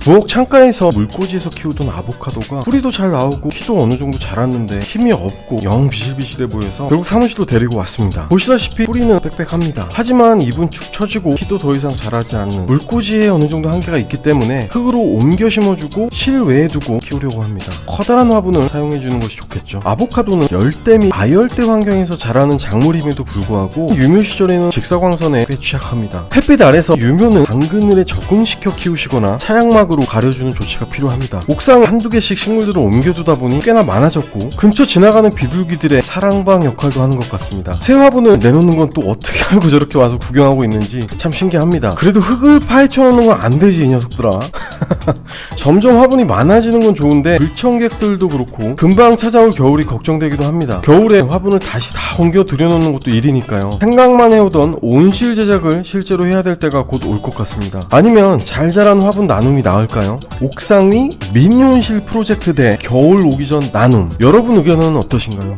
부엌 창가에서 물꽂이에서 키우던 아보카도가 뿌리도 잘 나오고 키도 어느 정도 자랐는데 힘이 없고 영 비실비실해 보여서 결국 사무실로 데리고 왔습니다. 보시다시피 뿌리는 빽빽합니다. 하지만 잎은 축 처지고 키도 더 이상 자라지 않는 물꽂이에 어느 정도 한계가 있기 때문에 흙으로 옮겨 심어주고 실외에 두고 키우려고 합니다. 커다란 화분을 사용해주는 것이 좋겠죠. 아보카도는 열대 및 아열대 환경에서 자라는 작물임에도 불구하고 유묘 시절에는 직사광선에 꽤 취약합니다. 햇빛 아래서 유묘는 당근을에 적응시켜 키우시거나 차양막 으로 가려주는 조치가 필요합니다. 옥상에 한두 개씩 식물들을 옮겨두다 보니 꽤나 많아졌고 근처 지나가는 비둘기들의 사랑방 역할도 하는 것 같습니다. 새 화분을 내놓는 건 또 어떻게 알고 저렇게 와서 구경하고 있는지 참 신기합니다. 그래도 흙을 파헤쳐 놓는 건 안 되지 이 녀석들아. 점점 화분이 많아지는 건 좋은데 불청객들도 그렇고 금방 찾아올 겨울이 걱정되기도 합니다. 겨울에 화분을 다시 다 옮겨 들여놓는 것도 일이니까요. 생각만 해오던 온실 제작을 실제로 해야 될 때가 곧 올 것 같습니다. 아니면 잘 자란 화분 나눔이 나을까요? 옥상 위 미니 온실 프로젝트 대 겨울 오기 전 나눔. 여러분 의견은 어떠신가요?